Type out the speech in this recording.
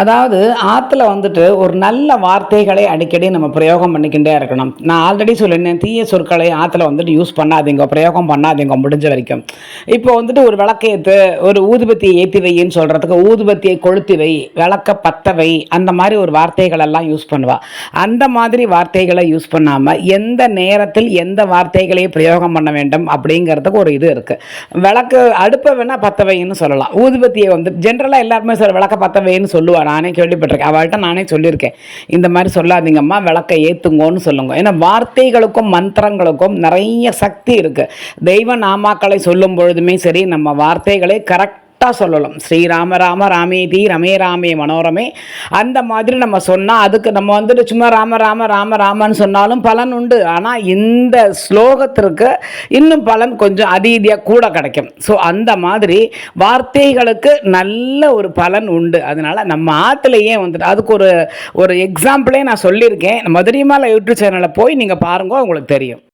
அதாவது ஆற்றுல வந்துட்டு ஒரு நல்ல வார்த்தைகளை அடிக்கடி நம்ம பிரயோகம் பண்ணிக்கிட்டே இருக்கணும். நான் ஆல்ரெடி சொல்லியிருந்தேன் தீய சொற்களை ஆற்றுல வந்துட்டு யூஸ் பண்ணாதீங்க பிரயோகம் பண்ணாதீங்க முடிஞ்ச வரைக்கும். இப்போ வந்துட்டு ஒரு விளக்கேற்று ஒரு ஊதுபத்தியை ஏற்றி வைன்னு சொல்கிறதுக்கு ஊதுபத்தியை கொளுத்தி வை விளக்க பத்தவை அந்த மாதிரி ஒரு வார்த்தைகள் எல்லாம் யூஸ் பண்ணுவா. அந்த மாதிரி வார்த்தைகளை யூஸ் பண்ணாமல் எந்த நேரத்தில் எந்த வார்த்தைகளை பிரயோகம் பண்ண வேண்டும் அப்படிங்கிறதுக்கு ஒரு இது இருக்குது விளக்கு அடுப்பை வேணால் பத்தவைன்னு சொல்லலாம். ஊதுபத்தியை வந்து ஜென்ரலாக எல்லாருமே சார் விளக்க பத்தவைன்னு சொல்லுவாங்க. நானே கேள்விப்பட்டிருக்கேன். அவள்கிட்ட நானே சொல்லியிருக்கேன். இந்த மாதிரி சொல்லாதீங்கம்மா விளக்கை ஏற்றுங்கோன்னு சொல்லுங்க. ஏன்னா வார்த்தைகளுக்கும் மந்திரங்களுக்கும் நிறைய சக்தி இருக்குது தெய்வ நாமாக்களை சொல்லும் பொழுதுமே சரி நம்ம வார்த்தைகளை கரெக்ட் கரெக்டாக சொல்லலாம். ஸ்ரீராம ராம ராமேதி ரமே ராமே மனோரமே. அந்த மாதிரி நம்ம சொன்னால் அதுக்கு நம்ம வந்துட்டு சும்மா ராம ராம ராம ராமன்னு சொன்னாலும் பலன் உண்டு. ஆனால் இந்த ஸ்லோகத்திற்கு இன்னும் பலன் கொஞ்சம் அதீதியாக கூட கிடைக்கும். ஸோ அந்த மாதிரி வார்த்தைகளுக்கு நல்ல ஒரு பலன் உண்டு. அதனால நம்ம ஆற்றுலையே வந்துட்டு அதுக்கு ஒரு ஒரு எக்ஸாம்பிளே நான் சொல்லியிருக்கேன். மதுரைமாலை யூடியூப் சேனலில் போய் நீங்கள் பாருங்க உங்களுக்கு தெரியும்.